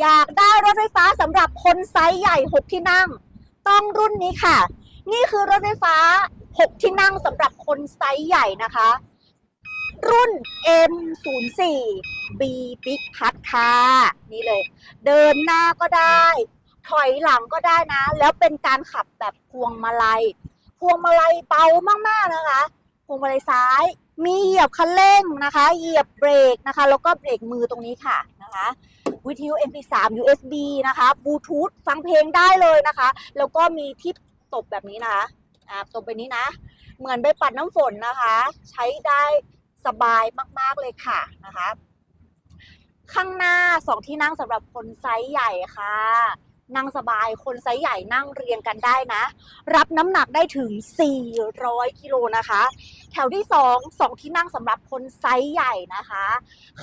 อยากได้รถไฟฟ้าสำหรับคนไซส์ใหญ่ 6 ที่นั่ง ต้องรุ่นนี้ค่ะ นี่คือรถไฟฟ้า 6 ที่นั่งสำหรับคนไซส์ใหญ่นะคะ รุ่น M04 B Big p a t ค่ะ นี่เลย เดินหน้าก็ได้ ถอยหลังก็ได้นะ แล้วเป็นการขับแบบพวงมาลัย พวงมาลัยเบามากๆนะคะ พวงมาลัยซ้ายมีเหยียบคันเร่งนะคะ เหยียบเบรกนะคะ แล้วก็เบรกมือตรงนี้ค่ะนะคะ วิทยุ MP3 USB นะคะบลูทูธฟังเพลงได้เลยนะคะ แล้วก็มีที่ตบแบบนี้นะคะอ่าตบไปนี้นะ เหมือนใบปัดน้ำฝนนะคะ ใช้ได้สบายมาก ๆ เลยค่ะนะคะ ข้างหน้าสองที่นั่งสำหรับคนไซส์ใหญ่ค่ะ นั่งสบายคนไซส์ใหญ่นั่งเรียงกันได้นะ รับน้ำหนักได้ถึง 400 กิโลนะคะ แถวที่ 2 2 ที่นั่งสำหรับคนไซส์ใหญ่นะคะ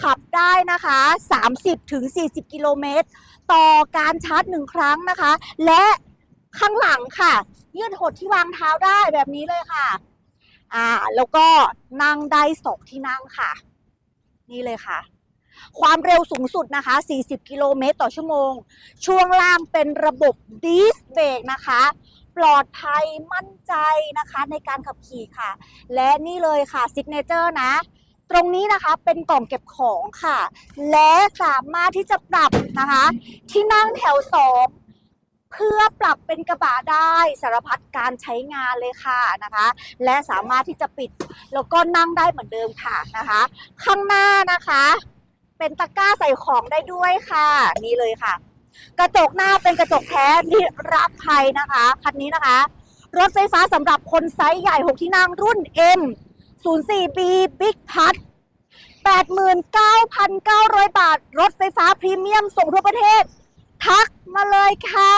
ขับได้นะคะ 30ถึง40 กิโลเมตร ต่อการชาร์จหนึ่งครั้งนะคะ และข้างหลังค่ะ ยืดหดที่วางเท้าได้แบบนี้เลยค่ะ อ่า แล้วก็นั่งได้สองที่นั่งค่ะ นี่เลยค่ะ ความเร็วสูงสุดนะคะ 40 กิโลเมตรต่อชั่วโมง ช่วงล่างเป็นระบบดิสเบรกนะคะ ปลอดภัยมั่นใจนะคะในการขับขี่ค่ะ และนี่เลยค่ะซิกเนเจอร์นะ ตรงนี้นะคะเป็นกล่องเก็บของค่ะ และสามารถที่จะปรับนะคะ ที่นั่งแถวสองเพื่อปรับเป็นกระบะได้สารพัดการใช้งานเลยค่ะนะคะ และสามารถที่จะปิดแล้วก็นั่งได้เหมือนเดิมค่ะนะคะ ข้างหน้านะคะ เป็นตะกร้าใส่ของได้ด้วยค่ะ นี่เลยค่ะ กระจกหน้าเป็นกระจกแท้นิรับภัยนะคะคันนี้นะคะ รถไฟฟ้าสำหรับคนไซส์ใหญ่ 6 ที่นั่งรุ่น M 04 B Big p a t 89,900 บาท รถไฟฟ้าพรีเมียมส่งทั่วประเทศ ทักมาเลยค่ะ